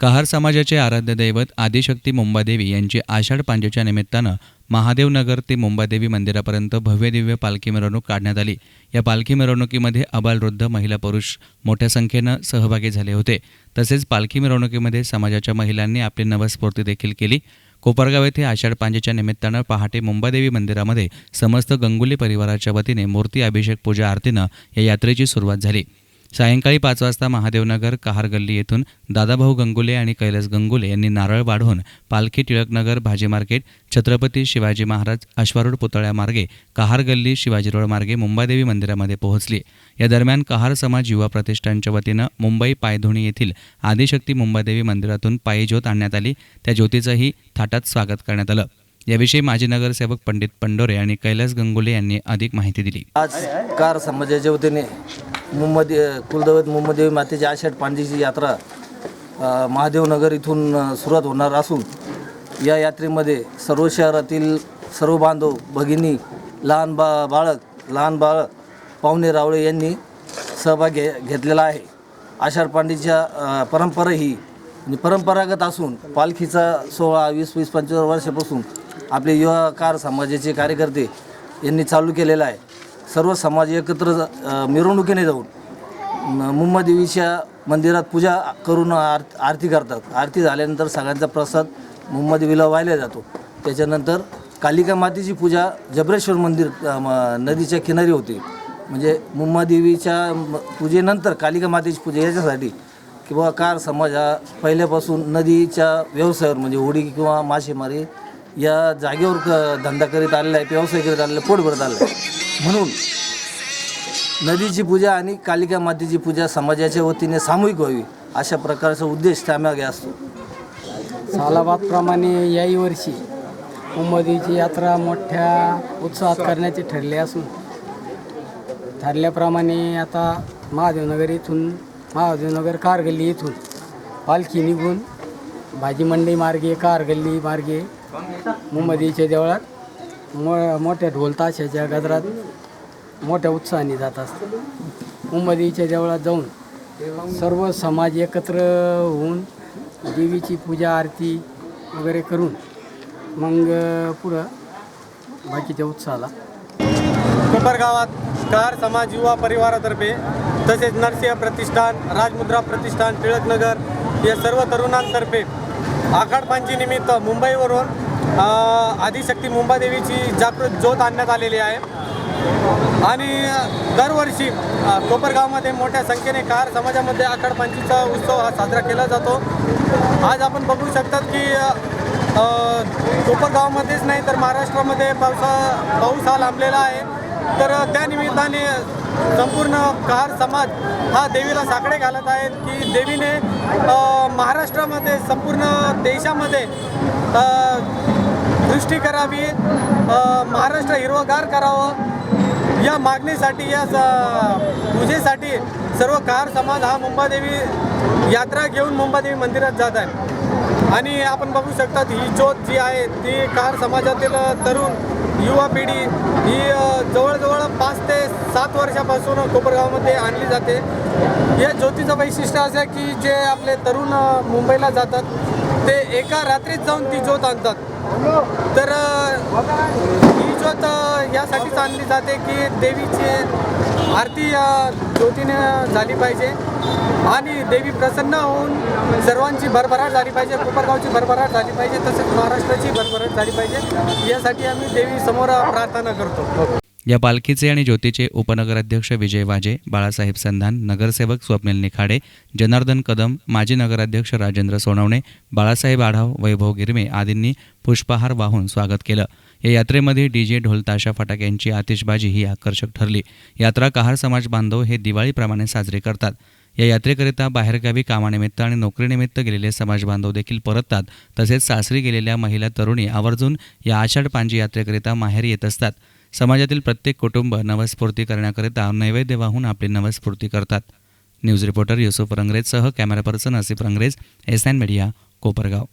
कहार समाजाचे आराध्य दैवत आदिशक्ती मुंबादेवी यांची आषाढ पांजेच्या निमित्तानं महादेवनगर ते मुंबादेवी मंदिरापर्यंत भव्य दिव्य पालखी मिरवणूक काढण्यात आली. या पालखी मिरवणुकीमध्ये अबालवृद्ध महिला पुरुष मोठ्या संख्येनं सहभागी झाले होते. तसेच पालखी मिरवणुकीमध्ये समाजाच्या महिलांनी आपली नवस्फूर्ती देखील केली. कोपरगाव येथे आषाढ पांजेच्या निमित्तानं पहाटे मुंबादेवी मंदिरामध्ये समस्त गंगुली परिवाराच्या वतीने मूर्ती अभिषेक पूजा आरतीनं या यात्रेची सुरुवात झाली. सायंकाळी पाच वाजता महादेवनगर कहार गल्ली येथून दादाभाऊ गंगुले आणि कैलास गंगुले यांनी नारळ वाढवून पालखी टिळकनगर भाजी मार्केट छत्रपती शिवाजी महाराज अश्वारूढ पुतळ्या मार्गे कहार गल्ली शिवाजी रोड मार्गे मुंबादेवी मंदिरामध्ये पोहोचली. या दरम्यान कहार समाज युवा प्रतिष्ठानच्या वतीनं मुंबई पायधुणी येथील आदिशक्ती मुंबादेवी मंदिरातून पायी ज्योत आणण्यात आली. त्या ज्योतीचंही थाटात स्वागत करण्यात आलं. याविषयी माजी नगरसेवक पंडित पंडोरे आणि कैलास गंगुले यांनी अधिक माहिती दिली. आज कार समाजाच्या वतीने मुंबई कुलदैवत मुंबईदेवी मातेची आषाढ पांडीची यात्रा महादेवनगर इथून सुरुवात होणार असून या यात्रेमध्ये सर्व शहरातील सर्व बांधव भगिनी लहान बा बाळक लहान बाळक पाहुणे रावळे यांनी सहभाग घे घेतलेला आहे. आषाढ पांडीच्या परंपरा ही परंपरागत असून पालखीचा सोहळा वीस वीस पंचवीस वर्षापासून आपले युवा कार समाजाचे कार्यकर्ते यांनी चालू केलेला आहे. सर्व समाज एकत्र मिरवणुकीने जाऊन म- मुंबादेवीच्या मंदिरात पूजा करून आर आरती करतात. आरती झाल्यानंतर सगळ्यांचा प्रसाद मुंबादेवीला वाहिला जातो. त्याच्यानंतर कालिका मातेची पूजा जबरेश्वर मंदिर नदीच्या किनारी होते. म्हणजे मुंबादेवीच्या पूजेनंतर कालिका मातेची पूजा याच्यासाठी किंवा कार समाज हा पहिल्यापासून नदीच्या व्यवसायावर म्हणजे होडी किंवा मासेमारी या जागेवर क धंदा करीत आलेला आहे व्यवसाय करीत आलेला आहे पोट भरत आलेला आहे. म्हणून नदीची पूजा आणि कालिका मातेची पूजा समाजाच्या वतीने सामूहिक व्हावी अशा प्रकारचा उद्देश त्यामागे असतो. सालाबादप्रमाणे याही वर्षी मुंबईची यात्रा मोठ्या उत्साहात करण्याचे ठरले असून ठरल्याप्रमाणे आता महादेवनगर इथून महादेवनगर कारगल्ली इथून पालखी निघून भाजी मंडई मार्गे कारगल्ली मार्गे मुंबईच्या देवळात मो मोठ्या ढोल ताशाच्या गजरात मोठ्या उत्साहाने जात असतात. मुंबईच्या देवळात जाऊन सर्व समाज एकत्र होऊन देवीची पूजा आरती वगैरे करून मग पुढं बाकीच्या उत्साहाला. कोपरगावात कार समाज युवा परिवारातर्फे तसेच नरसिंह प्रतिष्ठान राजमुद्रा प्रतिष्ठान टिळकनगर या सर्व तरुणांतर्फे आखाडपांची निमित्त मुंबईवरून आदिशक्ती मुंबादेवीची जागृत ज्योत आणण्यात आलेली आहे. आणि दरवर्षी कोपरगावमध्ये मोठ्या संख्येने कार समाजामध्ये आखाड पंचीचा उत्सव हा साजरा केला जातो. आज आपण बघू शकतात की कोपरगावमध्येच नाही तर महाराष्ट्रामध्ये पावसा पाऊस हा लांबलेला आहे. तर त्या निमित्ताने संपूर्ण कार समाज हा देवीला साकडे घालत आहेत की देवीने महाराष्ट्रामध्ये संपूर्ण देशामध्ये दृष्टी करावी. महाराष्ट्र हिरवगार करावं. या मागणीसाठी या स- पूजेसाठी सर्व कार समाज हा मुंबादेवी यात्रा घेऊन मुंबादेवी मंदिरात जात आहे. आणि आपण बघू शकतात ही ज्योत जी आहे ती कार समाजातील तरुण युवा पिढी ही जवळजवळ पाच ते सात वर्षापासून कोपरगावमध्ये आणली जाते. या ज्योतीचं वैशिष्ट्य असं आहे की जे आपले तरुण मुंबईला जातात. ते एका रात्रीत जाऊन ती ज्योत आणतात. तर ही ज्योत यासाठीच आणली जाते की देवीची आरती या ज्योतीने झाली पाहिजे. आणि देवी प्रसन्न होऊन सर्वांची भरभराट झाली पाहिजे कोपरगावची भरभराट झाली पाहिजे तसेच महाराष्ट्राची भरभराट झाली पाहिजे. यासाठी आम्ही देवी समोर प्रार्थना करतो. या पालखीचे आणि ज्योतीचे उपनगराध्यक्ष विजय वाजे बाळासाहेब संधान नगरसेवक स्वप्नील निखाडे जनार्दन कदम माजी नगराध्यक्ष राजेंद्र सोनवणे बाळासाहेब आढाव वैभव गिरमे आदींनी पुष्पहार वाहून स्वागत केलं. या यात्रेमध्ये डीजे ढोलताशा फटाक्यांची आतिषबाजी ही आकर्षक ठरली. यात्रा कहार समाज बांधव हे दिवाळीप्रमाणे साजरे करतात. या यात्रेकरिता बाहेरगावी कामानिमित्त आणि नोकरीनिमित्त गेलेले समाज बांधव देखील परततात. तसेच सासरी गेलेल्या महिला तरुणी आवर्जून या आषाढ पांजी यात्रेकरिता माहेरी येत असतात. समाजातील प्रत्येक कुटुंब नवस्फूर्ती करण्याकरिता नैवेद्य वाहून आपली नवस्फूर्ती करतात. News reporter Yusuf रंगरेजसह camera person Asif Rangrez S N media Kopargaon.